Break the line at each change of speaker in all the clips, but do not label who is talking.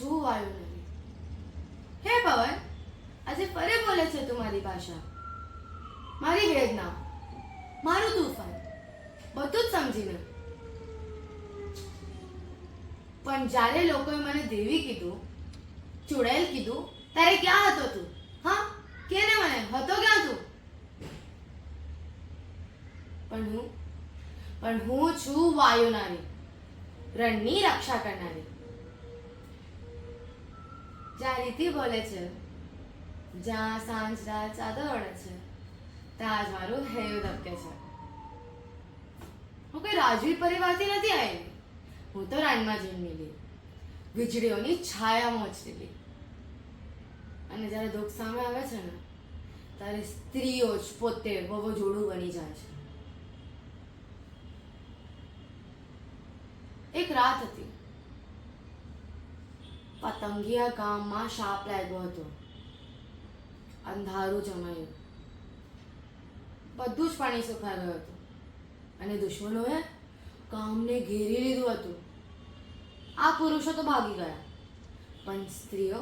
છું વાયુનગરી હે પવન, આજે ફરે બોલે છે તું ભાષા. મારી વેદના, મારું તૂફાન, બધું જ સમજીને પણ જ્યારે લોકોએ મને દેવી કીધું, ચુડેલ કીધું, ત્યારે ક્યાં હતો તું? હા કે ને મને? હતો ક્યાં તું? પણ હું પણ હું છું વાયુનારી, રણની રક્ષા કરનારી. જ્યાં રીતિ બોલે છે. જ્યાં સાંજ રાત ચાદર ઓળે છે. ત્યાં જ મારું હૈયું ધબકે છે. હું કોઈ રાજવી પરિવારથી નથી આવી? હું તો રાનમાં જન્મેલી વીજળીઓની છાયામાં ઉછરેલી અને જ્યારે દુઃખ સામે આવે છે ને, ત્યારે સ્ત્રીઓ જ પોતે વવો જોડું બની જાય છે. એક રાત હતી. પતંગિયા ગામમાં શાપ લાગ્યો હતો. અંધારું જમાયું. બધું જ પાણી સુકાઈ ગયું હતું. અને દુશ્મનોએ ગામને ઘેરી લીધું હતું. આ પુરુષો તો ભાગી ગયા. પણ સ્ત્રીઓ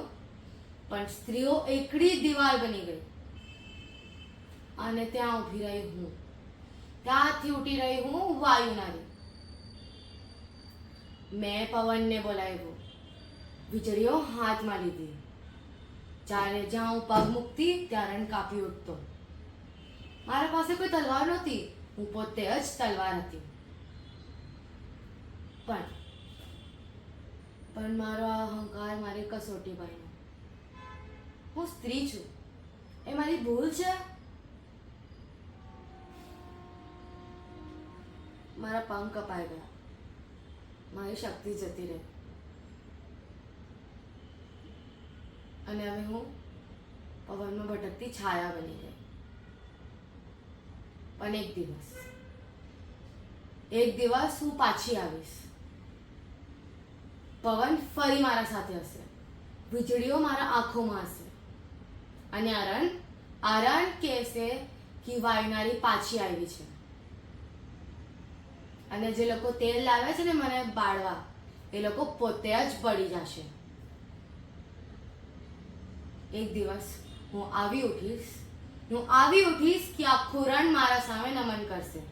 પણ સ્ત્રીઓ એકડી જ દિવાલ બની ગઈ. અને ત્યાં ઊભી રહી હું. ત્યાંથી ઉઠી રહી હું વાયુનારી મેં પવનને બોલાવ્યો. વીજળીઓ હાથમાં લીધી. જ્યારે જ્યાં હું પગ મૂકતી ત્યારે કાપી ઉઠતો. મારા પાસે કોઈ તલવાર નહોતી. હું પોતે જ તલવાર હતી. પણ પણ મારો આ અહંકાર મારી કસોટી ભાઈનો હું સ્ત્રી છું. એ મારી ભૂલ છે? મારા પંખ કપાઈ ગયા. મારી શક્તિ જતી રહી. અને હવે હું પવનમાં ભટકતી છાયા બની ગઈ. પણ એક દિવસ એક દિવસ હું પાછી આવીશ. પવન ફરી મારા સાથે હશે. વીજળીઓ મારા આંખોમાં હશે. અને અરણ અરણ કહેશે કે વાયનારી પાછી આવી છે. અને જે લોકો તેલ લાવે છે ને મને બાળવા, એ લોકો પોતે જ પડી જશે. એક દિવસ હું આવી ઉઠીશ, હું આવી ઉઠીશ કે આખું રણ મારા સામે નમન કરશે.